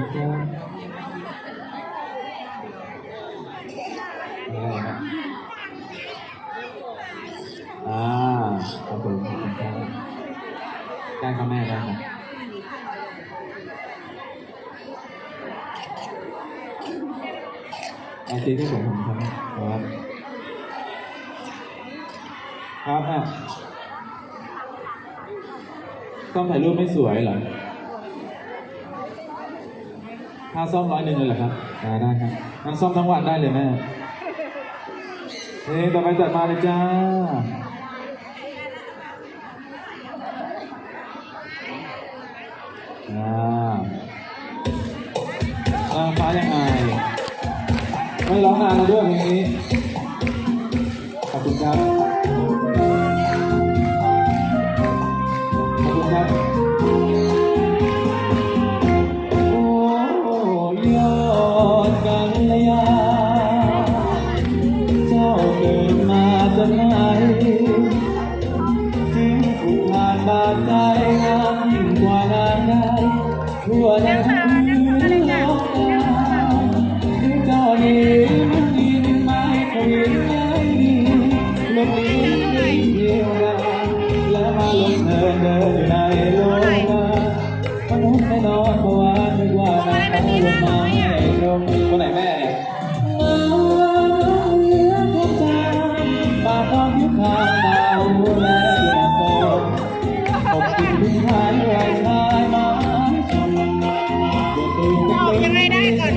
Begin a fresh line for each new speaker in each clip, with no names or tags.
คุณครับนี่นะอ่าครับผมขอบคุณครับได้ครับแม่ได้ครับอาชีพที่ผมทำครับครับอะซ่อมถ่ายรูปไม่สวยเหรอ ถ้าซ่อมร้อยหนึ่งเลยเหรอครับอ่าได้ครับงั้นซ่อมทั้งวันได้เลยแม่นี่ต่อไปจัดมาเลยจ้า อ่าอ่าฟ้ายังไงไม่ร้องนานแล้วด้วยเพลงนี้ ขอบคุณครับ จากไหนจึงผูกผ่านบาดใจงามยิ่งกว่านานใดทั่วแดนพื้น ยังไงได้ก่
อน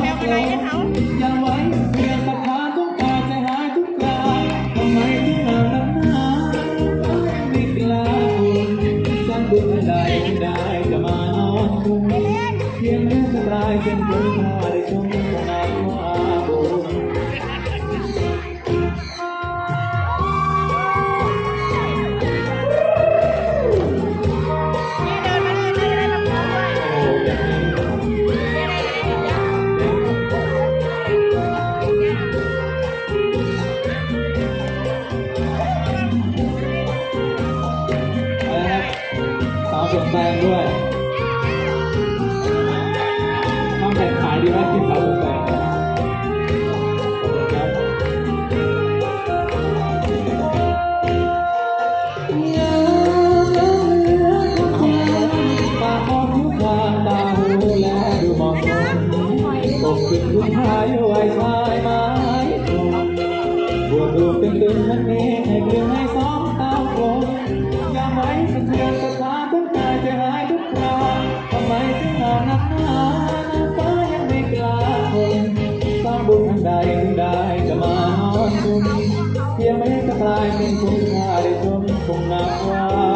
แมวอะไรให้เขา
อย่าไว้เสียศรัทธาทุกกายใจหายทุกกาทำไมถึงนานนักหนาไม่กล้าคุณสร้างบุญใดที่ได้จะมานอนคุณเพียงแม้จะตายเช่นคุณค่าได้ชม สาวสวนแตงด้วยทำแผงขายดีไหมกินสาวสวนแปากทุกทางตาหูและดูมองคนปกปิดทุกทายไว้ชายไม้ตรงบวชดูเป็นดึงมันนี้ให้เกลือให้สองตาคงยามไว้สะเทือนสะท้าน จะหายทุกคราทำไมถึงเอานักหนาน้ำฟ้ายังไม่กล้าทนสร้างบุญทางใดถึงได้จะมานอนคุณเพียงไม่จะกลายเป็นคุณค่าได้ชมคงนับว่า